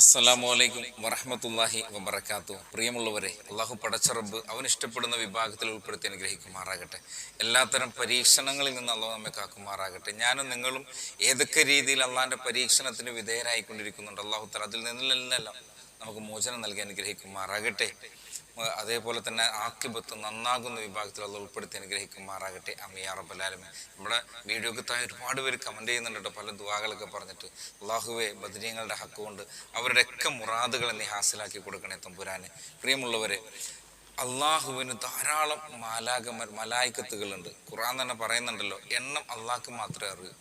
അസ്സലാമു അലൈക്കും വറഹമത്തല്ലാഹി വബർക്കാത്തു പ്രിയമുള്ളവരെ അള്ളാഹു പടച്ചറബ് അവൻ ഇഷ്ടപ്പെടുന്ന വിഭാഗത്തിൽ ഉൾപ്പെടുത്തി അനുഗ്രഹിക്കുമാറാകട്ടെ. എല്ലാത്തരം പരീക്ഷണങ്ങളിൽ നിന്ന് അള്ളാഹു നമ്മെ കാക്കുമാറാകട്ടെ. ഞാനും നിങ്ങളും ഏതൊക്കെ രീതിയിൽ അള്ളാഹിന്റെ പരീക്ഷണത്തിന് വിധേയരായിക്കൊണ്ടിരിക്കുന്നുണ്ട് അള്ളാഹു അതിൽ നിന്നെല്ലാം നമുക്ക് മോചനം നൽകി അനുഗ്രഹിക്കുമാറാകട്ടെ. അതേപോലെ തന്നെ ആക്കിബത്ത് നന്നാകുന്ന വിഭാഗത്തിൽ അത് ഉൾപ്പെടുത്തി അനുഗ്രഹിക്കുമാറാകട്ടെ. അമിയ നമ്മുടെ വീഡിയോക്ക് താഴെ ഒരുപാട് പേര് കമന്റ് ചെയ്യുന്നുണ്ട് പല ദുവാകളൊക്കെ പറഞ്ഞിട്ട്. അള്ളാഹുവെ ബദരീങ്ങളുടെ ഹക്ക് കൊണ്ട് അവരുടെയൊക്കെ മുറാദുകളെ നീ ഹാസിലാക്കി കൊടുക്കണേ തമ്പുരാനെ. പ്രിയമുള്ളവരെ അള്ളാഹുവിന് ധാരാളം മാലാകമർ മലായിക്കത്തുകളുണ്ട്. ഖുറാൻ തന്നെ പറയുന്നുണ്ടല്ലോ എണ്ണം അള്ളാഹ്ക്ക് മാത്രമേ അറിയൂ.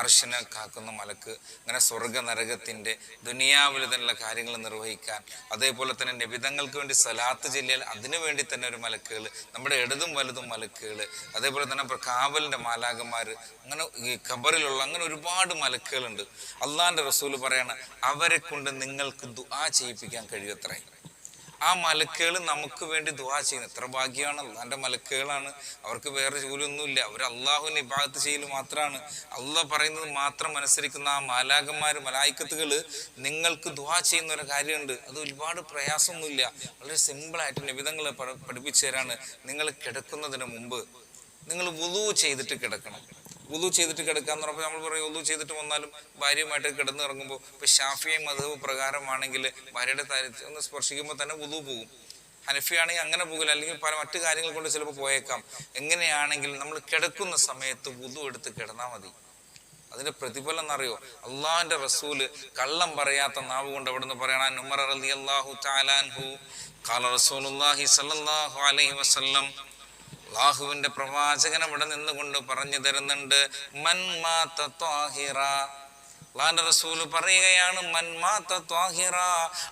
അർശനെ കാക്കുന്ന മലക്ക് അങ്ങനെ സ്വർഗ നരകത്തിന്റെ ദുനിയാവിലുള്ള കാര്യങ്ങൾ നിർവഹിക്കാൻ. അതേപോലെ തന്നെ നിബിതങ്ങൾക്ക് വേണ്ടി സലാത്ത് ചെല്ലിയാൽ അതിനു വേണ്ടി തന്നെ ഒരു മലക്കുകൾ നമ്മുടെ ഇടതും വലുതും മലക്കുകൾ അതേപോലെ തന്നെ കാവലിന്റെ മാലാകന്മാർ അങ്ങനെ ഈ ഖബറിലുള്ള അങ്ങനെ ഒരുപാട് മലക്കുകളുണ്ട്. അള്ളാന്റെ റസൂൽ പറയാണ് അവരെ കൊണ്ട് നിങ്ങൾക്ക് ദുആ ചെയ്യിപ്പിക്കാൻ കഴിയത്രേ ആ മലക്കുകൾ നമുക്ക് വേണ്ടി ദുആ ചെയ്യുന്നത്. എത്ര ഭാഗ്യമാണ്. അള്ളാന്റെ മലക്കുകളാണ്. അവർക്ക് വേറെ ജോലിയൊന്നുമില്ല. അവർ അള്ളാഹുവിനെ ഇബാദത്ത് ചെയ്യൽ മാത്രമാണ്. അള്ളാഹ് പറയുന്നത് മാത്രം അനുസരിക്കുന്ന ആ മാലാകന്മാർ മലായിക്കത്തുകൾ നിങ്ങൾക്ക് ദുആ ചെയ്യുന്ന ഒരു കാര്യമുണ്ട്. അത് ഒരുപാട് പ്രയാസമൊന്നുമില്ല. വളരെ സിമ്പിളായിട്ട് നിബിധങ്ങൾ പഠിപ്പിച്ചു തരാണ്. നിങ്ങൾ കിടക്കുന്നതിന് മുമ്പ് നിങ്ങൾ വുതു ചെയ്തിട്ട് കിടക്കണം. വുളു ചെയ്തിട്ട് കിടക്കാന്ന് പറഞ്ഞപ്പോൾ നമ്മൾ പറയും വുളു ചെയ്തിട്ട് വന്നാലും ഭാര്യയുമായിട്ട് കിടന്നു ഇറങ്ങുമ്പോൾ ഇപ്പൊ ഷാഫിയ മധവ് പ്രകാരമാണെങ്കിൽ ഭാര്യയുടെ താരത്തിൽ ഒന്ന് സ്പർശിക്കുമ്പോൾ തന്നെ വുളു പോകും. ഹനഫിയാണെങ്കിൽ അങ്ങനെ പോകില്ല. അല്ലെങ്കിൽ പല മറ്റു കാര്യങ്ങൾ കൊണ്ട് ചിലപ്പോൾ പോയേക്കാം. എങ്ങനെയാണെങ്കിൽ നമ്മൾ കിടക്കുന്ന സമയത്ത് വുളു എടുത്ത് കിടന്നാൽ മതി. അതിന്റെ പ്രതിഫലം എന്നറിയോ? അള്ളാഹിന്റെ റസൂൽ കള്ളം പറയാത്ത നാവ് കൊണ്ട് അവിടുന്ന് പറയണം ഉമർ റളിയല്ലാഹു തആലാൻഹു ഖാല റസൂലുള്ളാഹി സല്ലാഹു അലൈഹി വസല്ലം അള്ളാഹുവിന്റെ പ്രവാചകൻ അവിടെ നിന്നുകൊണ്ട് പറഞ്ഞു തരുന്നുണ്ട് മൻ മാത ത്വാഹിറ. അള്ളാഹിന്റെ റസൂൽ പറയുകയാണ് മൻ മാത ത്വാഹിറ.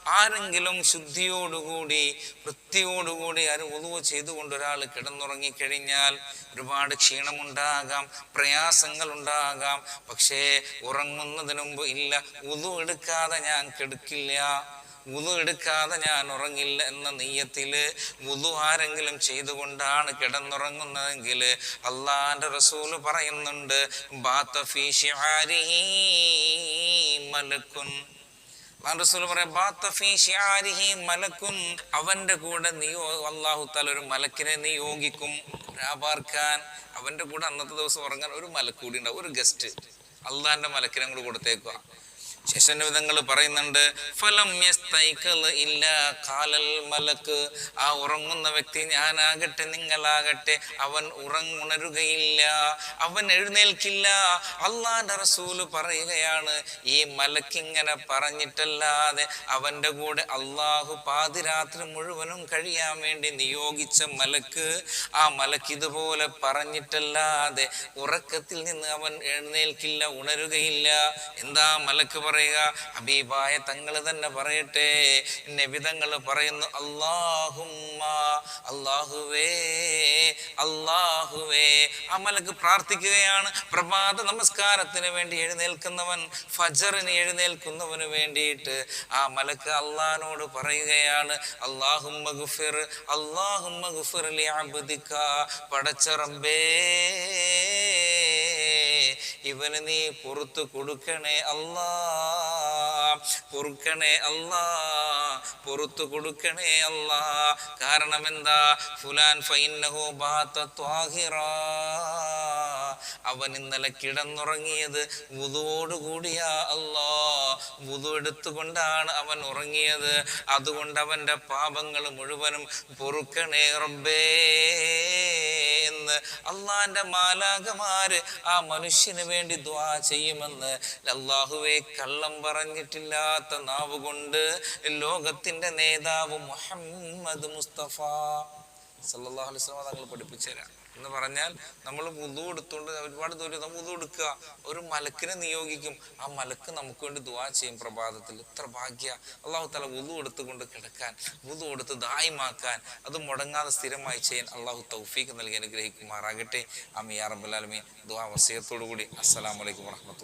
ആരെങ്കിലും ശുദ്ധിയോടുകൂടി വൃത്തിയോടുകൂടി ആരും ഒതുവ് ചെയ്തുകൊണ്ട് ഒരാൾ കിടന്നുറങ്ങിക്കഴിഞ്ഞാൽ ഒരുപാട് ക്ഷീണമുണ്ടാകാം പ്രയാസങ്ങൾ ഉണ്ടാകാം പക്ഷേ ഉറങ്ങുന്നതിന് മുമ്പ് ഇല്ല ഒതു എടുക്കാതെ ഞാൻ കെടുക്കില്ല. വുതു എടുക്കാതെ ഞാൻ ഉറങ്ങില്ല എന്ന നെയ്യത്തിൽ വുതു ആരെങ്കിലും ചെയ്തുകൊണ്ടാണ് കിടന്നുറങ്ങുന്നതെങ്കിൽ അള്ളാന്റെ റസൂൽ പറയുന്നുണ്ട് മലക്കുൻ. റസൂൽ അവന്റെ കൂടെ നിയോ അള്ളാഹു താല ഒരു മലക്കിനെ നിയോഗിക്കും രാപാർക്കാൻ അവന്റെ കൂടെ അന്നത്തെ ദിവസം ഉറങ്ങാൻ ഒരു മലക്കൂടി ഉണ്ടാവും ഒരു ഗസ്റ്റ്. അള്ളാഹിന്റെ മലക്കിനെ കൂടെ കൊടുത്തേക്കുക ശേഷവിധങ്ങൾ പറയുന്നുണ്ട്. ഫലം ഇല്ല കാലൽ മലക്ക് ആ ഉറങ്ങുന്ന വ്യക്തി ഞാനാകട്ടെ നിങ്ങളാകട്ടെ. അവൻ ഉറങ്ങുണരുകയില്ല. അവൻ എഴുന്നേൽക്കില്ല. അള്ളാന്റെ റസൂൽ പറയുകയാണ് ഈ മലക്കിങ്ങനെ പറഞ്ഞിട്ടല്ലാതെ അവന്റെ കൂടെ അള്ളാഹു പാതിരാത്രി മുഴുവനും കഴിയാൻ വേണ്ടി നിയോഗിച്ച മലക്ക് ആ മലക്ക് ഇതുപോലെ പറഞ്ഞിട്ടല്ലാതെ ഉറക്കത്തിൽ നിന്ന് അവൻ എഴുന്നേൽക്കില്ല ഉണരുകയില്ല. എന്താ മലക്ക് പറയുക ഹബീബായ തങ്ങൾ തന്നെ പറയട്ടെ. നബിതങ്ങൾ പറയുന്നു അള്ളാഹുമ്മ അള്ളാഹുവേ അള്ളാഹുവേ അമലക്ക് പ്രാർത്ഥിക്കുകയാണ്. പ്രഭാത നമസ്കാരത്തിന് വേണ്ടി എഴുന്നേൽക്കുന്നവൻ ഫജറിന് എഴുന്നേൽക്കുന്നവന് വേണ്ടിയിട്ട് ആ മലക്ക് അള്ളഹാനോട് പറയുകയാണ് അള്ളാഹുമ്മ ഗുഫിർ അള്ളാഹുമ്മ ഗുഫിർ പടച്ച റബ്ബേ ഇവന് നീ പുറത്തു കൊടുക്കണേ അല്ലാ. പൊറുക്കണേ അല്ലാ. പുറത്തു കൊടുക്കണേ അല്ലാ. കാരണം എന്താ ഫുലാൻ ഫൈനഹോ ബാത്ത ത്വാഹിറാ. അവൻ ഇന്നലെ കിടന്നുറങ്ങിയത് വുതുവോടുകൂടിയാ അല്ലോ. വുതു എടുത്തുകൊണ്ടാണ് അവൻ ഉറങ്ങിയത്. അതുകൊണ്ട് അവന്റെ പാപങ്ങൾ മുഴുവനും പൊറുക്കണേ റബ്ബേ. അള്ളാന്റെ മാലാകമാര് ആ മനുഷ്യന് വേണ്ടി ദ്വാ ചെയ്യുമെന്ന് അള്ളാഹുവെ കള്ളം പറഞ്ഞിട്ടില്ലാത്ത നാവ് കൊണ്ട് ലോകത്തിന്റെ നേതാവ് മുഹമ്മദ് മുസ്തഫ. സല്ലല്ലാഹു അലൈഹി തങ്ങൾ പഠിപ്പിച്ചു തരാം എന്ന് പറഞ്ഞാൽ നമ്മൾ വുതു എടുത്തുകൊണ്ട് ഒരുപാട് ദൂരം വുതു എടുക്കുക ഒരു മലക്കിനെ നിയോഗിക്കും. ആ മലക്ക് നമുക്ക് വേണ്ടി ദുവാ ചെയ്യും പ്രഭാതത്തിൽ. ഇത്ര ഭാഗ്യ. അള്ളാഹു തല വുതു എടുത്തുകൊണ്ട് കിടക്കാൻ വുതു എടുത്ത് ദായിമാക്കാൻ അത് മുടങ്ങാതെ സ്ഥിരമായി ചെയ്യാൻ അള്ളാഹു തൗഫീഖ് നൽകി അനുഗ്രഹിക്കുമാറാകട്ടെ. അമിയ റബ്ബുലാലമീൻ ദുവാ വസീയത്തോടു കൂടി അസ്സലാമലൈക്കും വറഹമത്തുള്ള